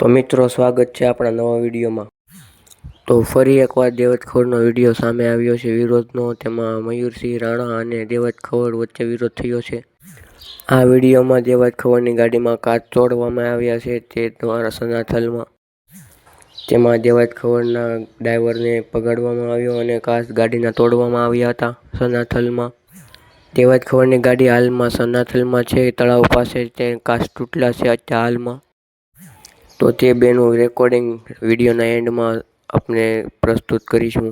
તો મિત્રો, સ્વાગત છે આપણા નવા વિડીયોમાં. તો ફરી એકવાર દેવતખોરનો વીડિયો સામે આવ્યો છે, વિરોધનો. તેમાં મયુરસિંહ રાણા અને દેવતખોર વચ્ચે વિરોધ થયો છે. આ વિડીયોમાં દેવતખોરની ગાડીમાં કાચ તોડવામાં આવ્યા છે, તે દ્વારા સનાથલમાં. તેમાં દેવતખોરના ડ્રાઈવરને પકડવામાં આવ્યો અને કાચ ગાડીના તોડવામાં આવ્યા હતા, સનાથલમાં. દેવતખોરની ગાડી હાલમાં સનાથલમાં છે, તળાવ પાસે તે કાચ તૂટલા છે, અત્યારે હાલમાં. તો તે બેનું રેકોર્ડિંગ વિડીયોના એન્ડમાં આપણે પ્રસ્તુત કરીશું.